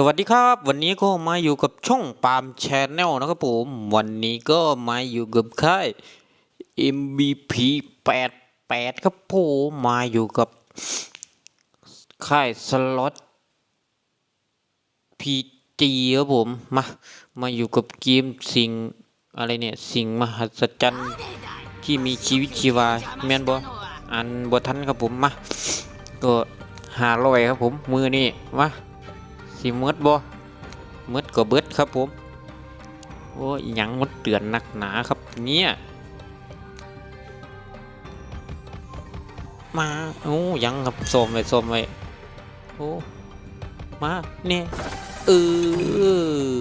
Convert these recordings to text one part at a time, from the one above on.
สวัสดีครับ วันนี้ก็มาอยู่กับช่องปามแชนแนลนะครับผม วันนี้ก็มาอยู่กับค่าย MVP 88ครับผมมาอยู่กับค่ายสล็อต PG ครับผมมามาอยู่กับเกมสิ่งอะไรเนี่ย สิ่งมหัศจรรย์ที่มีชีวิตชีวาแมนบออันบทันครับผมมาก็หาลอยครับผมมือนี่มา สิมืดบ่มืดก็เบิดครับผม โอ้ยยังมดเตือนหนักหนาครับเนี่ย มาโอ้ยังครับสมไลยสมไลยโอ้มาเนี่ยเอ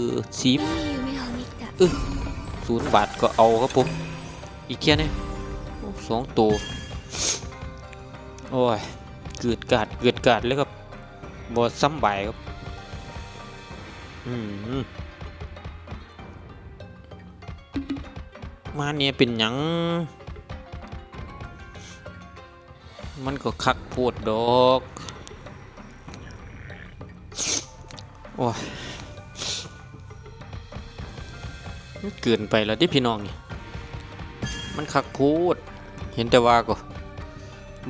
อสีเออศูนย์บาทก็เอาครับผม อีกแค่นี้สองตัว โอ้ยเกิดกาดเกิดกาดเลยครับบอซ้ำใบครับ มาเนี่ยเป็นหยัง มันก็คักโพดดอกโอ้ยมันเกินไปแล้วที่พี่น้องนี่ มันคักโพดเห็นแต่ว่าก็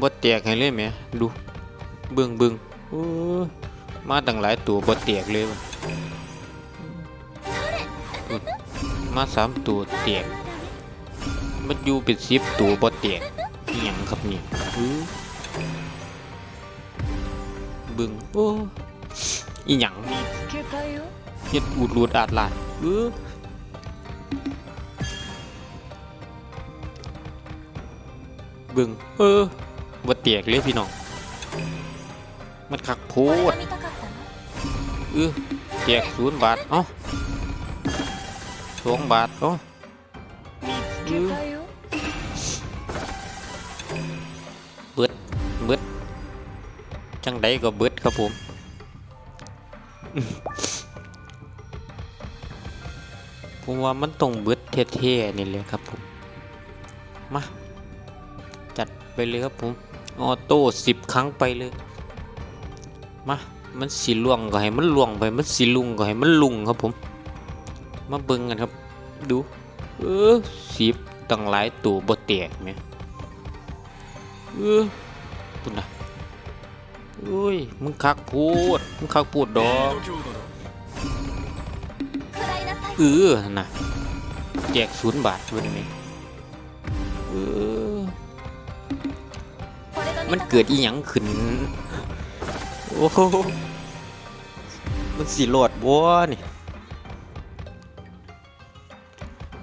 บ่แตกให้เลยแหม ดู เบิ่งเบิ่งโอ้ยมาตั้งหลายตัวบ่แตกเลยวะ นมาสามตัวเตียงมันอยู่เป็นซิบตัวบอเตียงเตียงครับนี่เบึงโอ้อีหยังนี่เฮ็ดอุดรูดอาดลายเออบึงเออบ่เตียกเลยพี่น้องมันขักโพดเออเตียกศูนย์บาทเอ้า สองบาทโอ้เบิดเบิดจังไดก็เบิดครับผมผมว่ามันตรงเบิดเท่ๆนี่เลยครับผม มา จัดไปเลยครับผม ออโต้สิบครั้งไปเลย มา มันสีล่วงก็ให้มันล่วงไป มันสีลุงก็ให้มันลุงครับผม มาเบิ่งกันครับ ดู เออสีตั้งหลายตัวบ่แตกไหมเออปุ่นนะอุ้ย มึงคักพูด มึงคักพูดดอกเออนะแจกศูนย์บาทเป็นไงเออ มันเกิดอีหยังขึ้น โอ้มันสีหลดบัวนี่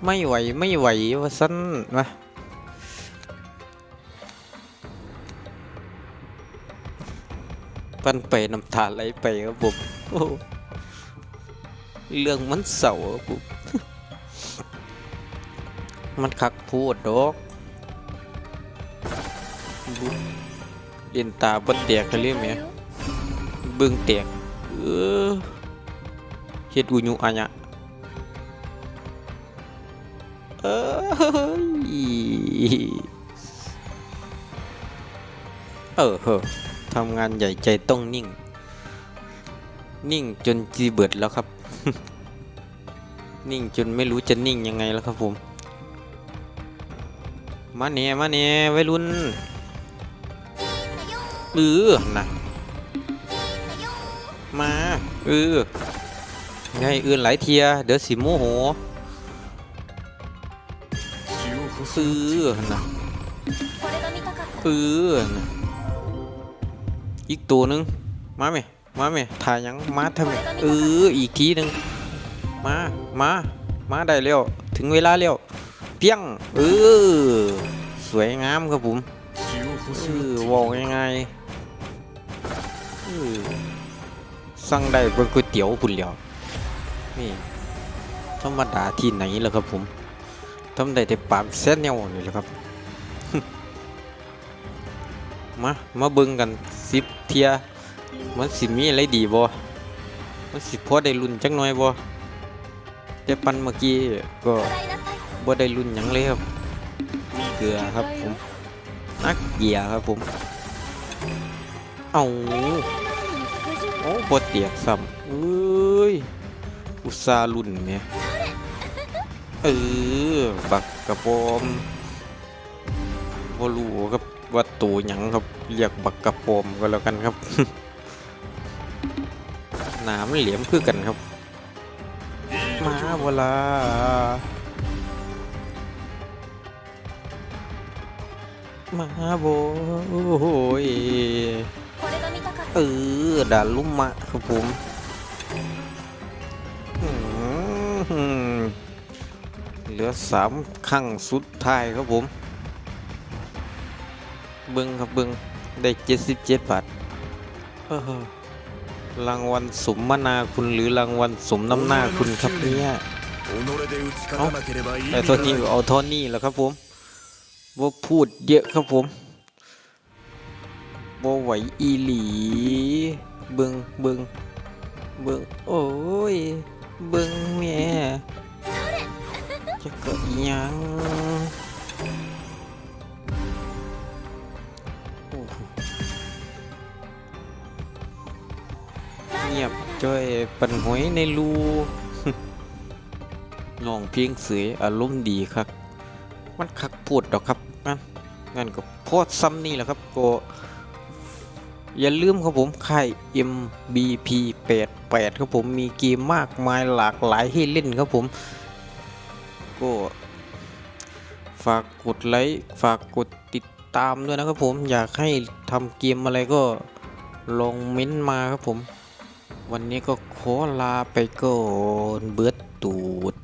ไม่ไหวไม่ไหวว่าสั้นมาปันไปน้ำตาไหลไปครับผมโอ้เรื่องมันเศร้าครับผมมันคักพูดดอกบุเรียนตาบดแตกกันเลยไหมよเบิ่งแตกเออเฮ็ดอุญุอัญะ เอยเออเฮ้อทำงานใหญ่ใจต้องนิ่ง นิ่งจนจีเบิดแล้วครับ นิ่งจนไม่รู้จะนิ่งยังไงแล้วครับผม มาเนี่ยมาเนี่ยวัยรุ่นเออนะมาเออไงอื่นหลายเทีย เดี๋ยวสิโมโห ปืนนะปืนะอีกตัวนึง มาไหมมาไหมถ่ายยังมาทำไมเอออีกทีนึงมามามาได้แล้วถึงเวลาแล้วเพียงเออสวยงามครับผมเออบอกยังไงเออสั่งได้เป็นก๋วยเตี๋ยวคุณเหลียวนี่ธรรมดาที่ไหนล่ะครับผม ทำได้แต่ปามเส้นเนี่ยนี่แหละครับ มา มาบึ้งกันสิบเทีย มันสิมีอะไรดีบ่มันสิพอได้รุ่นจักหน่อยบ่แต่ปันเมื่อกี้ก็บ่ได้รุ่นยังเลยครับ เกลือครับผม นักเกียครับผม เอาโอ้โหเตียกซ้ำเอ้ย อุตาลุ่นเนี่ย เออบักกระปอมบรูครับว่าตัวหยังครับเรียกบักกระปมก็แล้วกันครับนามเหลี่ยมพื่อกันครับ มาเวลามาโบโหยเออด่าลุ่มมะครับผมอืม เหลือสามขั้งสุดท้ายครับผม เบิ้งครับเบิ้งได้เจ็ดสิบเจ็ดบาทรางวัลสมนาคุณหรือรางวัลสมน้ำหน้าคุณครับเนี่ยเอาแต่ตอนนี้เอาทอนนี่แหละครับผมว่าพูดเยอะครับผมว่าไหวอีหลี เบิงเบิงเบิงโอ้ย เบิงแม่ จะเกิดยังเงียบจ้อยปันหวยในรูน้องเพียงเสยออารมณ์ดีครับ มันคักพูดดอกครับงั้นงั้นก็โพอดซ้ำนี่แหละครับก็อย่าลืมครับผมค่าย MBP 88ครับผมมีเกมมากมายหลากหลายให้เล่นครับผม ก็ฝากกดไลค์ฝากกดติดตามด้วยนะครับผมอยากให้ทำเกมอะไรก็ลองเม้นต์มาครับผม วันนี้ก็ขอลาไปก่อนเบิดตูด